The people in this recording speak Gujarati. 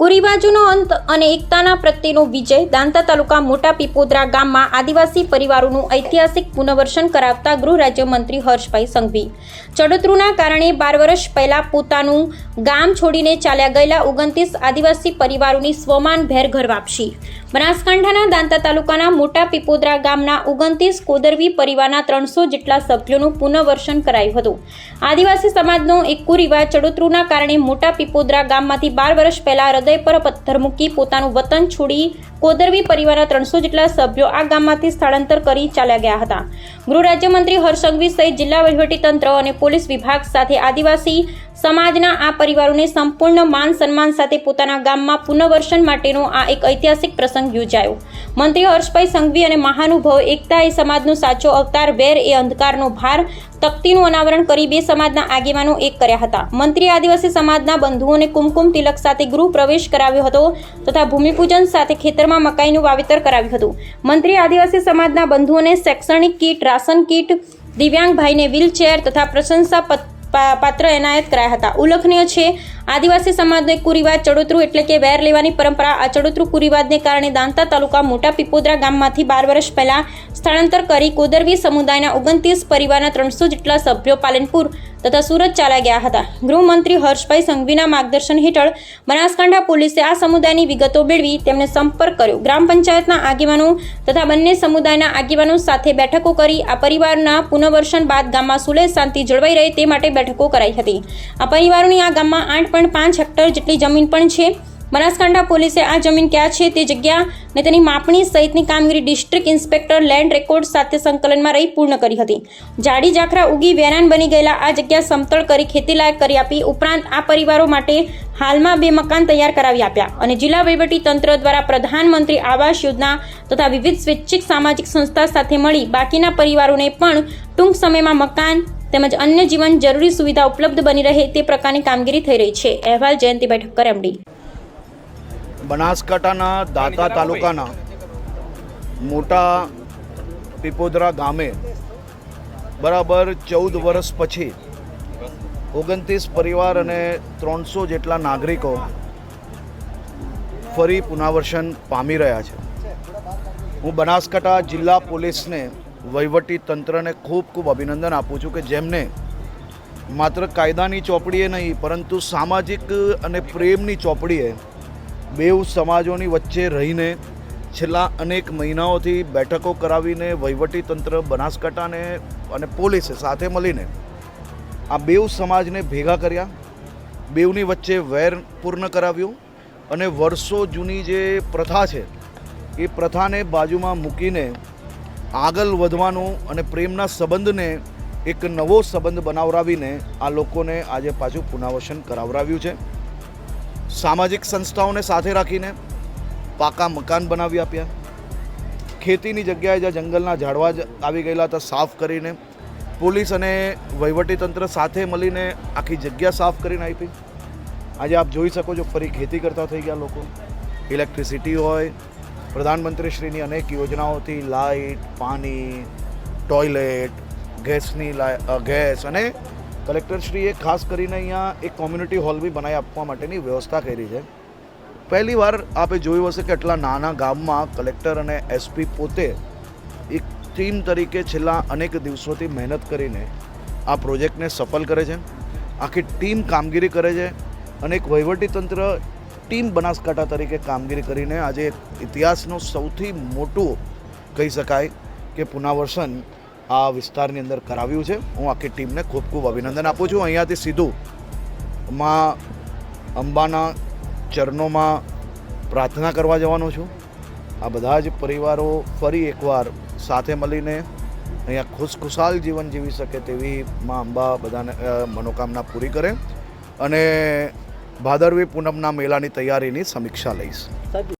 કુરિવાજોનો અંત અને એકતાના પ્રત્યેનો વિજય દાંતા તાલુકા મોટા પીપોદરા ગામમાં આદિવાસી પરિવારોનું ઐતિહાસિક પુનર્વસન કરાવતા ગૃહ રાજ્યમંત્રી હર્ષભાઈ સંઘવી. ચડોતરૂના કારણે બાર વર્ષ પહેલા પોતાનું ગામ છોડીને ચાલ્યા ગયેલા ઓગણત્રીસ આદિવાસી પરિવારોની સ્વમાન ભેર ઘર વાપસી. બનાસકાંઠાના દાંતા તાલુકાના મોટા પીપોદરા ગામના ઓગણત્રીસ કોદરવી પરિવારના ત્રણસો જેટલા સભ્યોનું પુનર્વસન કરાયું હતું. આદિવાસી સમાજનો એક કુરિવાજ ચડોતરુના કારણે મોટા પીપોદરા ગામમાંથી બાર વર્ષ પહેલા હૃદય પર પથ્થર મૂકી પોતાનું વતન છોડી કોદરવી પરિવારના ત્રણસો જેટલા સભ્યો આ ગામમાંથી સ્થળાંતર કરી ચાલ્યા ગયા હતા. ગૃહ રાજ્યમંત્રી હર્ષ સંઘવી સહિત જિલ્લા વહીવટીતંત્ર અને પોલીસ વિભાગ સાથે આદિવાસી સમાજના આ પરિવારોને સંપૂર્ણ માન સન્માન સાથે પોતાના ગામમાં પુનર્વસન માટેનો આ એક ઐતિહાસિક પ્રસંગ યોજાયો. મંત્રી હર્ષભાઈ સંઘવી અને મહાનુભાવ એકતા એ સમાજનો સાચો અવતાર, વેર એ અંધકારનો ભાર, તકતીનું અનાવરણ કરી બે સમાજના આગેવાનો એક કર્યા હતા. મંત્રી આદિવાસી સમાજના બંધુઓને કુમકુમ તિલક સાથે ગૃહ પ્રવેશ કરાવ્યો હતો તથા ભૂમિપૂજન સાથે ખેતરમાં મકાઈનું વાવેતર કરાવ્યું હતું. મંત્રી આદિવાસી સમાજના બંધુઓને શૈક્ષણિક કીટ રાશન કીટ દિવ્યાંગ ભાઈને વ્હીલચેર તથા પ્રશંસા પત- પાત્ર એનાયત કરાયા હતા. ઉલ્લેખનીય છે, આદિવાસી સમાજને કુરિવાજ ચડોતરું એટલે કે વેર લેવાની પરંપરા આ ચડોતરું કુરિવાજને કારણે દાંતા તાલુકા મોટા પીપોદરા ગામમાંથી બાર વર્ષ પહેલાં સ્થળાંતર કરી કોદરવી સમુદાયના ઓગણત્રીસ પરિવારના ત્રણસો જેટલા સભ્યો પાલનપુર તથા સુરત ચાલ્યા ગયા હતા. ગૃહમંત્રી હર્ષભાઈ સંઘવીના માર્ગદર્શન હેઠળ બનાસકાંઠા પોલીસે આ સમુદાયની વિગતો મેળવી તેમને સંપર્ક કર્યો. ગ્રામ પંચાયતના આગેવાનો તથા બંને સમુદાયના આગેવાનો સાથે બેઠકો કરી આ પરિવારના પુનર્વસન બાદ ગામમાં સુલેહ શાંતિ જળવાઈ રહે તે માટે બેઠકો કરાઈ હતી. આ પરિવારોની આ ગામમાં આઠ પોઈન્ટ પાંચ હેક્ટર જેટલી જમીન પણ છે. બનાસકાંઠા પોલીસે આ જમીન ક્યાં છે તે જગ્યા ને તેની માપણી સહિતની કામગીરી ડિસ્ટ્રિક્ટ ઇન્સ્પેક્ટર લેન્ડ રેકોર્ડ સાથે સંકલનમાં રહી પૂર્ણ કરી હતી. જાડી જાખરા ઉગી વેરાન બની ગયેલા આ જગ્યા સમતળ કરી ખેતીલાયક કરી આપી ઉપરાંત આ પરિવારો માટે હાલમાં બે મકાન તૈયાર કરાવી આપ્યા અને જિલ્લા વહીવટી તંત્ર દ્વારા પ્રધાનમંત્રી આવાસ યોજના તથા વિવિધ સ્વૈચ્છિક સામાજિક સંસ્થા સાથે મળી બાકીના પરિવારોને પણ ટૂંક સમયમાં મકાન તેમજ અન્ય જીવન જરૂરી સુવિધા ઉપલબ્ધ બની રહે તે પ્રકારની કામગીરી થઈ રહી છે. અહેવાલ જયંતિભાઈ ઠક્કર એમડી બનાસકાંઠાના દાતા તાલુકાના મોટા પીપોદરા ગામે બરાબર ચૌદ વર્ષ પછી ઓગણત્રીસ પરિવાર અને ત્રણસો જેટલા નાગરિકો ફરી પુનર્વસન પામી રહ્યા છે. હું બનાસકાંઠા જિલ્લા પોલીસને વહીવટી તંત્રને ખૂબ ખૂબ અભિનંદન આપું છું કે જેમને માત્ર કાયદાની ચોપડીએ નહીં પરંતુ સામાજિક અને પ્રેમની ચોપડીએ બેઉ સમાજોની વચ્ચે રહીને છેલ્લા અનેક મહિનાઓથી બેઠકો કરાવીને વહીવટી તંત્ર, બનાસકાંઠાને અને પોલીસે સાથે મળીને આ બેઉ સમાજને ભેગા કર્યા. બેઉની વચ્ચે વેર પૂર્ણ કરાવ્યું અને વર્ષો જૂની જે પ્રથા છે, એ પ્રથાને બાજુમાં મૂકીને આગળ વધવાનું અને પ્રેમના સંબંધને એક નવો સંબંધ બનાવરાવીને આ લોકોને આજે પાછું પુનઃવસન કરાવરાવ્યું છે. સામાજિક સંસ્થાઓને સાથે રાખીને પાકા મકાન બનાવી આપ્યા. ખેતીની જગ્યાએ જ્યાં જંગલના ઝાડવા આવી ગયેલા હતા, સાફ કરીને પોલીસ અને વહીવટીતંત્ર સાથે મળીને આખી જગ્યા સાફ કરીને આપી. આજે આપ જોઈ શકો છો, ફરી ખેતી કરતા થઈ ગયા લોકો. ઇલેક્ટ્રિસિટી હોય, પ્રધાનમંત્રીશ્રીની અનેક યોજનાઓથી લાઇટ, પાણી, ટોયલેટ, ગેસની ગેસ અને કલેક્ટરશ્રીએ ખાસ કરીને અહીંયા એક કોમ્યુનિટી હોલ બી બનાવી આપવા માટેની વ્યવસ્થા કરી છે. પહેલી વાર આપે જોયું હશે કે આટલા નાના ગામમાં કલેક્ટર અને એસપી પોતે એક ટીમ તરીકે છેલ્લા અનેક દિવસોથી મહેનત કરીને આ પ્રોજેક્ટને સફળ કરે છે. આખી ટીમ કામગીરી કરે છે અને એક વહીવટીતંત્ર ટીમ બનાસકાંઠા તરીકે કામગીરી કરીને આજે ઇતિહાસનું સૌથી મોટું કહી શકાય કે પુનર્વસન આ વિસ્તારની અંદર કરાવ્યું છે. હું આખી ટીમને ખૂબ ખૂબ અભિનંદન આપું છું. અહીંયાથી સીધું માં અંબાના ચરણોમાં પ્રાર્થના કરવા જવાનો છું. આ બધા જ પરિવારો ફરી એકવાર સાથે મળીને અહીંયા ખુશખુશાલ જીવન જીવી શકે તેવી માં અંબા બધાને મનોકામના પૂરી કરે અને ભાદરવી પૂનમના મેળાની તૈયારીની સમીક્ષા લઈશ.